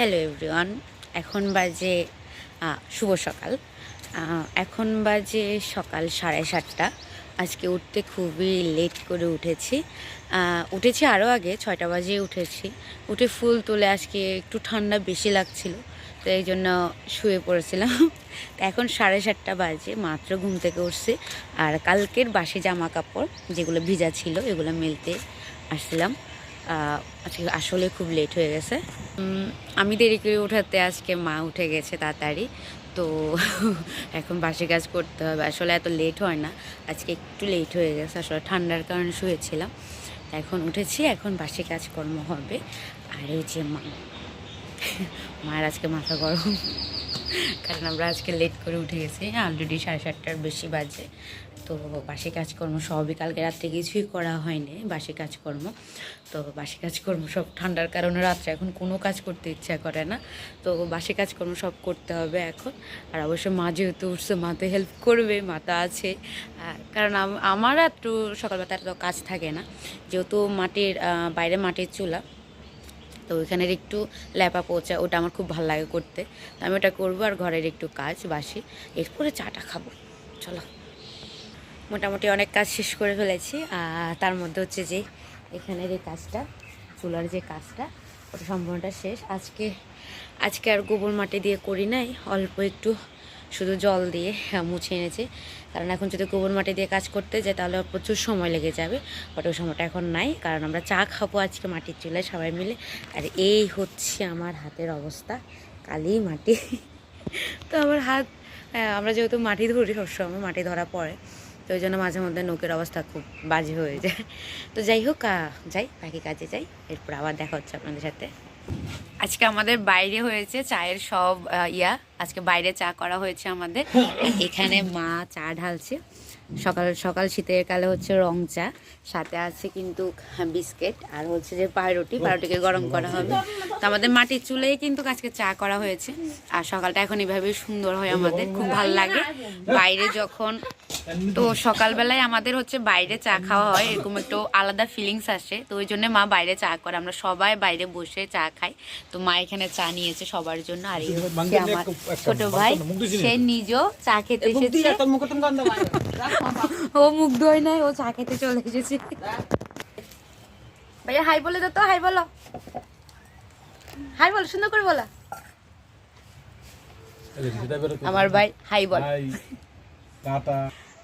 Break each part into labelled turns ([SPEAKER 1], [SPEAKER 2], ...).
[SPEAKER 1] Hello everyone এখন বাজে শুভ সকাল। এখন বাজে সকাল সাড়ে সাতটা। আজকে উঠতে খুবই লেট করে উঠেছি। উঠেছি আরও আগে, ছয়টা বাজে উঠেছি। উঠে ফুল তুলে আজকে একটু ঠান্ডা বেশি লাগছিল, তো এই জন্য শুয়ে পড়েছিলাম। তো এখন সাড়ে সাতটা বাজে, মাত্র ঘুম থেকে উঠছি। আর কালকের বাসি জামা কাপড় যেগুলো ভিজা ছিল, এগুলো মেলতে আসছিলাম। আজকে আসলে খুব লেট হয়ে গেছে। আমি দেরি করে উঠাতে আজকে মা উঠে গেছে তাড়াতাড়ি। তো এখন বাসি কাজ করতে হবে। আসলে এত লেট হয় না। আজকে একটু লেট হয়ে গেছে। আসলে ঠান্ডার কারণে শুয়েছিলাম। এখন উঠেছি। এখন বাসি কাজকর্ম হবে। আর এই যে মা মায়ের আজকে মাথা গরম। কারণ আমরা আজকে লেট করে উঠে গেছি। অলরেডি সাড়ে সাতটার বেশি বাজে। তো বাসি কাজকর্ম সবই কালকে রাত্রে কিছুই করা হয়নি, বাসি কাজকর্ম। তো বাসি কাজকর্ম সব ঠান্ডার কারণে রাত্রে এখন কোনো কাজ করতে ইচ্ছা করে না। তো বাসি কাজকর্ম সব করতে হবে এখন। আর অবশ্য মা যেহেতু উঠছে মাতে হেল্প করবে, মা তো আছে। কারণ আম- আমার একটু সকালবেলা এত কাজ থাকে না। যেহেতু মাটির বাইরে মাটির চুলা, তো ওইখানের একটু ল্যাপা পোচা, ওটা আমার খুব ভালো লাগে করতে। তো আমি ওটা করব আর ঘরের একটু কাজ বাসি। এরপরে চাটা খাব। চলো। মোটামুটি অনেক কাজ শেষ করে ফেলেছি। আর তার মধ্যে হচ্ছে যে এখানের এই কাজটা, চুলার যে কাজটা, ওটা সম্পূর্ণটা শেষ। আজকে আজকে আর গোবর মাটি দিয়ে করি নাই, অল্প একটু শুধু জল দিয়ে মুছে এনেছে। কারণ এখন যদি গোবর মাটি দিয়ে কাজ করতে যাই, তাহলে প্রচুর সময় লেগে যাবে। বাট ওই সময়টা এখন নাই, কারণ আমরা চা খাব আজকে মাটির চুলায় সবাই মিলে। আর এই হচ্ছে আমার হাতের অবস্থা, কালি মাটি। তো আমার হাত আমরা যেহেতু মাটি ধরি সবসময়, মাটি ধরা পড়ে। তো ওই জন্য মাঝে মধ্যে নৌকের অবস্থা খুব বাজে হয়ে যায়। তো যাই হোক যাই, বাকি কাজে যাই। এরপর আবার দেখা হচ্ছে আপনাদের সাথে। আজকে আমাদের বাইরে হয়েছে চায়ের সব ইয়া। আজকে বাইরে চা করা হয়েছে আমাদের। এখানে মা চা ঢালছে। সকাল সকাল শীতের কালে হচ্ছে রং চা সাথে আছে কিন্তু বিস্কিট আর হচ্ছে যে পাউরুটি পাউরুটিকে গরম করা হবে। তো আমাদের মাটির চুলেই কিন্তু আজকে চা করা হয়েছে। আর সকালটা এখন এভাবে সুন্দর হয় আমাদের খুব ভালো লাগে। বাইরে যখন তো সকালবেলায় আমাদের হচ্ছে বাইরে চা খাওয়া হয় এরকম একটু আলাদা ফিলিংস আসে। তো ওই জন্য মা বাইরে চা করে আমরা সবাই বাইরে বসে চা খাই। তো মা এখানে চা নিয়েছে সবার জন্য। আর এই হচ্ছে আমার ছোট ভাই সে নিজেও চা খেতে এসেছে। ও মুগ্ধ হয় নাই ও চা খেতে চলে এসেছি। ভাইয়া হাই বলে দাও তো হাই বলো। হাই বলো সুন্দর করে বলো। আমার ভাই হাই বল।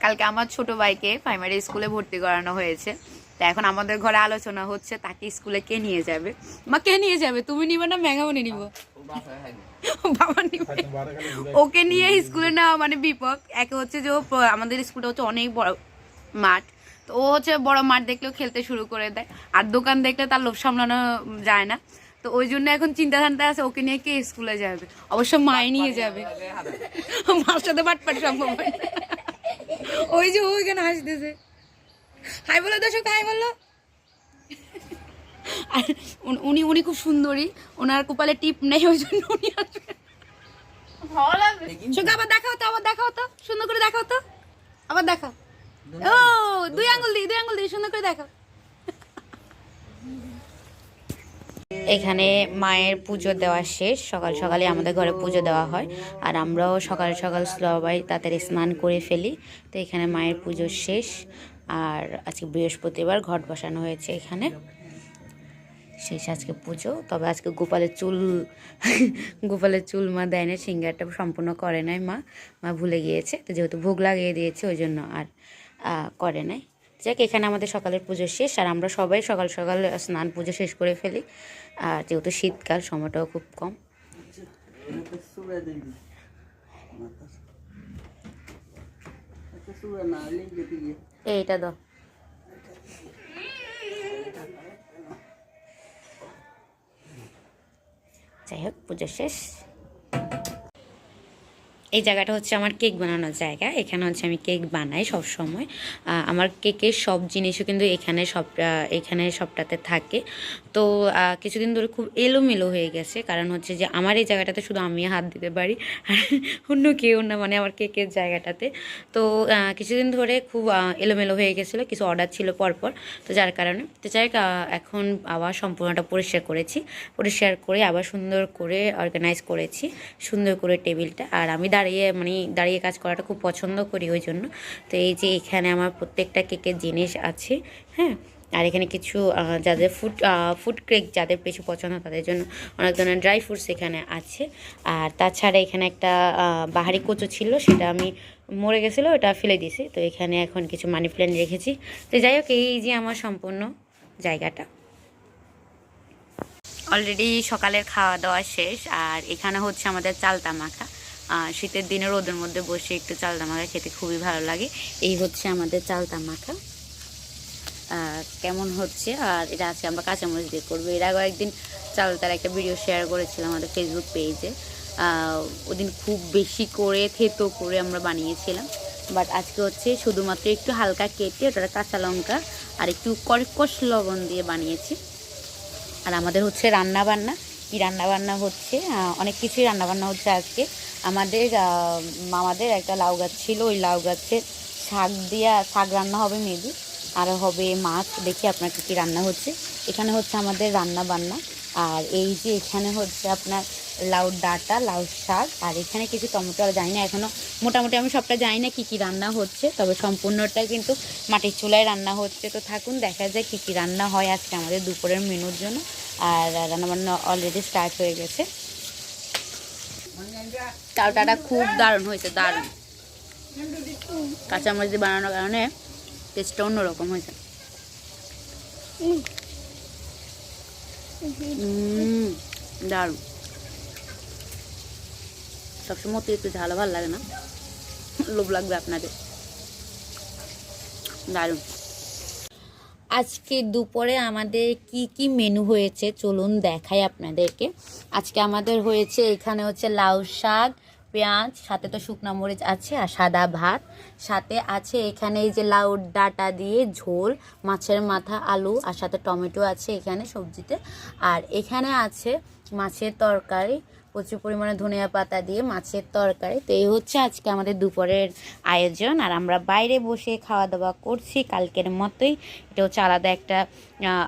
[SPEAKER 1] কালকে আমার ছোট ভাইকে প্রাইমারি স্কুলে ভর্তি করানো হয়েছে। তা এখন আমাদের ঘরে আলোচনা হচ্ছে, তাকে স্কুলে কে নিয়ে যাবে? মা, কে নিয়ে যাবে? তুমি নিবে না মেঘামনি নিব। বাবা নিবে। ওকে নিয়ে স্কুলে নেওয়া মানে বিপদ। একে হচ্ছে যে আমাদের স্কুলটা হচ্ছে অনেক বড় মাঠ। তো ও হচ্ছে বড় মাঠ দেখলেও খেলতে শুরু করে দেয়। আর দোকান দেখলে তার লোভ সামলানো যায় না। তো ওই জন্য এখন চিন্তা ধান্তা আছে, ওকে নিয়ে কে স্কুলে যাবে? অবশ্য মাই নিয়ে যাবে। মার সাথে বাটপাট সম্ভব ওই যে ওইখানে হাসতেছে হাই বলো দর্শক হাই বলল আর উনি- উনি খুব সুন্দরী। ওনার কপালে টিপ নেই ওই জন্য উনি আসবে। সুখা আবার দেখাও তো আবার দেখাও তো সুন্দর করে দেখাও তো। আবার দেখাও। ও দুই আঙ্গুল দিই দুই আঙ্গুল দিই সুন্দর করে দেখাও। এখানে মায়ের পুজো দেওয়া শেষ। সকাল সকালে আমাদের ঘরে পুজো দেওয়া হয়। আর আমরাও সকাল সকাল সবাই তাড়াতাড়ি স্নান করে ফেলি। তো এখানে মায়ের পুজো শেষ। আর আজকে বৃহস্পতিবার ঘট বসানো হয়েছে এখানে শেষ আজকে পুজো তবে আজকে গোপালের চুল গোপালের চুল মা দেয় না সিঙ্গারটা সম্পূর্ণ করে নাই মা মা ভুলে গিয়েছে তো যেহেতু ভোগ লাগিয়ে দিয়েছে ওই জন্য আর করে নাই যাক এখানে আমাদের সকালের পুজো শেষ আর আমরা সবাই সকাল সকাল স্নান পুজো শেষ করে ফেলি আর যেহেতু শীতকাল সময়টাও খুব কম এইটা দাও। যাই হোক, পুজো শেষ। এই জায়গাটা হচ্ছে আমার কেক বানানোর জায়গা। এখানে হচ্ছে আমি কেক বানাই সব সময় আমার কেকের সব জিনিসও কিন্তু এখানে সব এখানে সবটাতে থাকে। তো কিছুদিন ধরে খুব এলোমেলো হয়ে গেছে। কারণ হচ্ছে যে, আমার এই জায়গাটাতে শুধু আমি হাত দিতে পারি, আর অন্য কেউ না মানে আমার কেকের জায়গাটাতে। তো কিছুদিন ধরে খুব এলোমেলো হয়ে গেছিল, কিছু অর্ডার ছিল পরপর। তো যার কারণে, তো যাই এখন আবার সম্পূর্ণটা পরিষ্কার করেছি। পরিষ্কার করে আবার সুন্দর করে অর্গানাইজ করেছি, সুন্দর করে টেবিলটা। আর আমি দাঁড়িয়ে মানে দাঁড়িয়ে কাজ করাটা খুব পছন্দ করি ওই জন্য। তো এই যে, এখানে আমার প্রত্যেকটা কেকের জিনিস আছে হ্যাঁ? আর এখানে কিছু যাদের ফুড ফুড ক্রেক যাদের বেশি পছন্দ তাদের জন্য অনেক ধরনের ড্রাই ফ্রুটস এখানে আছে। আর তাছাড়া এখানে একটা বাহারি কচু ছিল, সেটা আমি মরে গেছিল, ওটা ফেলে দিয়েছি। তো এখানে এখন কিছু মানি প্ল্যান্ট রেখেছি। তো যাই হোক, এই যে আমার সম্পূর্ণ জায়গাটা। অলরেডি সকালের খাওয়া দাওয়া শেষ, আর এখানে হচ্ছে আমাদের চালতা মাখা শীতের দিনে রোদের মধ্যে বসে একটু চালতা মাখা খেতে খুবই ভালো লাগে। এই হচ্ছে আমাদের চালতা মাখা কেমন হচ্ছে? আর এটা আজকে আমরা কাঁচামরিচ দিয়ে করব। এর আগেও একদিন চালতার একটা ভিডিও শেয়ার করেছিলাম আমাদের ফেসবুক পেজে ওদিন খুব বেশি করে থেতো করে আমরা বানিয়েছিলাম। বাট আজকে হচ্ছে শুধুমাত্র একটু হালকা কেটে ওটা কাঁচা লঙ্কা আর একটু কড়কশ লবণ দিয়ে বানিয়েছি। আর আমাদের হচ্ছে রান্না বান্না কি রান্না বান্না হচ্ছে অনেক কিছুই রান্না বান্না হচ্ছে আজকে। আমাদের মামাদের একটা লাউ গাছ ছিল। ওই লাউ গাছের শাক দিয়া, শাক রান্না হবে মেবি। আর হবে মাছ, দেখি আপনার কী কী রান্না হচ্ছে। এখানে হচ্ছে আমাদের রান্না বান্না। আর এই যে এখানে হচ্ছে আপনার লাউ ডাঁটা, লাউ শাক, আর এখানে কিছু টমেটো, আর জানি না এখনও মোটামুটি আমি সবটা জানি না কী কী রান্না হচ্ছে, তবে সম্পূর্ণটা কিন্তু মাটির চুলায় রান্না হচ্ছে। তো থাকুন, দেখা যায় কী কী রান্না হয় আজকে আমাদের দুপুরের মেনুর জন্য। আর রান্নাবান্না অলরেডি স্টার্ট হয়ে গেছে। চাউটাটা খুব দারুণ হয়েছে, দারুণ। কাঁচামরিচ বানানোর কারণে টেস্টটা অন্যরকম হয়েছে। দারুণ। সবসময় অতিরিক্ত ঝাল ভালো লাগে না। লোভ লাগবে আপনাদের। দারুণ। আজকে দুপুরে আমাদের কি কি মেনু হয়েছে চলুন দেখাই আপনাদেরকে। আজকে আমাদের হয়েছে এখানে হচ্ছে লাউ শাক পেঁয়াজ, সাথে তো শুকনো মরিচ আছে আর সাদা ভাত। সাথে আছে এখানে এই যে লাউ ডাটা দিয়ে ঝোল, মাছের মাথা আলু আর সাথে টমেটো আছে এখানে সবজিতে। আর এখানে আছে মাছের তরকারি, প্রচুর পরিমাণে ধনিয়া পাতা দিয়ে মাছের তরকারি। তো এই হচ্ছে আজকে আমাদের দুপুরের আয়োজন। আর আমরা বাইরে বসে খাওয়া দাওয়া করছি কালকের মতোই। এটা হচ্ছে আলাদা একটা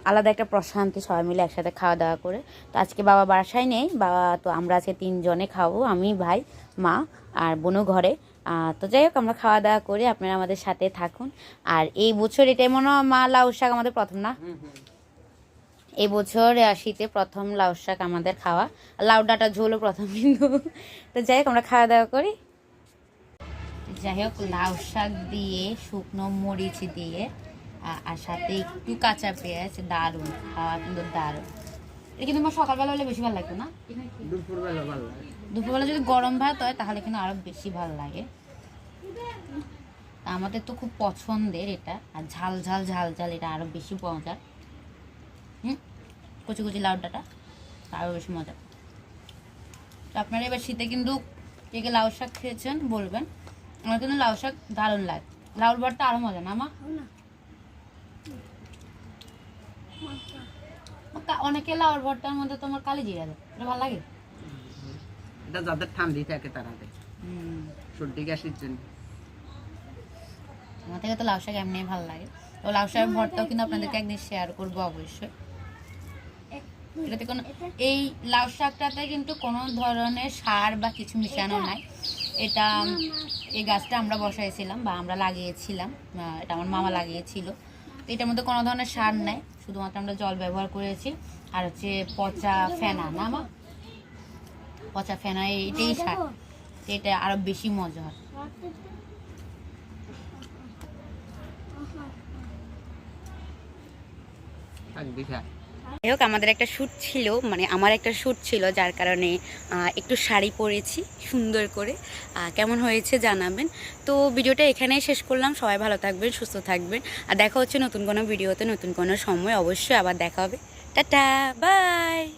[SPEAKER 1] আলাদা একটা প্রশান্তি সবাই মিলে একসাথে খাওয়া দাওয়া করে। তো আজকে বাবা বাসায় নেই, বাবা তো আমরা আজকে তিনজনে খাব, আমি, ভাই। মা আর বোনও ঘরে। তো যাই হোক আমরা খাওয়া দাওয়া করি আপনারা আমাদের সাথে থাকুন। আর এই বছর এটাই মনে হয় মা লাউ শাক আমাদের প্রথম না? এই বছর শীতে প্রথম লাউ শাক আমাদের খাওয়া। লাউ ডাটা ঝোলও প্রথম কিন্তু। তো যাই হোক আমরা খাওয়া দাওয়া করি। যাই হোক লাউ শাক দিয়ে শুকনো মরিচ দিয়ে আর সাথে একটু কাঁচা পেঁয়াজ দারুণ খাওয়া কিন্তু দারুণ। কিন্তু আমার সকালবেলা হলে বেশি ভালো লাগতো না?
[SPEAKER 2] দুপুরবেলা ভালো লাগে।
[SPEAKER 1] দুপুরবেলা যদি গরম ভাত হয় তাহলে কিন্তু আরও বেশি ভালো লাগে। তা আমাদের তো খুব পছন্দের এটা আর ঝাল ঝাল ঝাল ঝাল এটা আরও বেশি মজার। হুম? কচি কুচি লাউডাটা আরও বেশি মজা তো আপনারা এবার শীতে কিন্তু কে কে লাউ শাক খেয়েছেন বলবেন। আমার কিন্তু লাউ শাক দারুণ লাগে। লাউর ভর্তা আরও মজা না মা? কা- অনেকে লাউর ভর্তার মধ্যে তোমার কালি জিরা দেয়। এটা ভালো লাগে?
[SPEAKER 3] এটা যাদের ঠান্ডি থাকে তারা দেয়। সর্দি কাশির জন্য।
[SPEAKER 1] আমার থেকে তো লাউ শাক এমনি ভালো লাগে। তো লাউ শাকের ভর্তাও কিন্তু আপনাদেরকে একদিন শেয়ার করব অবশ্যই। এটাতে কোনো এই লাউ শাকটাতে কিন্তু কোনো ধরনের সার বা কিছু মিশানো নাই। এটা এই গাছটা আমরা বসাইছিলাম বা আমরা লাগিয়েছিলাম। এটা আমার মামা লাগিয়েছিল। তো এটার মধ্যে কোনো ধরনের সার নাই। শুধুমাত্র আমরা জল ব্যবহার করেছি। আর হচ্ছে পচা ফেনা না মা? পচা ফেনা এটাই সার। এটা আরও বেশি মজা। হয়
[SPEAKER 3] থাকবি
[SPEAKER 1] যাই হোক, আমাদের একটা শ্যুট ছিল মানে আমার একটা শ্যুট ছিল, যার কারণে একটু শাড়ি পরেছি, সুন্দর করে। কেমন হয়েছে জানাবেন। তো ভিডিওটা এখানেই শেষ করলাম। সবাই ভালো থাকবেন, সুস্থ থাকবেন। আর দেখা হচ্ছে নতুন কোনো ভিডিওতে, নতুন কোনো সময়, অবশ্যই আবার দেখা হবে। টাটা, বাই!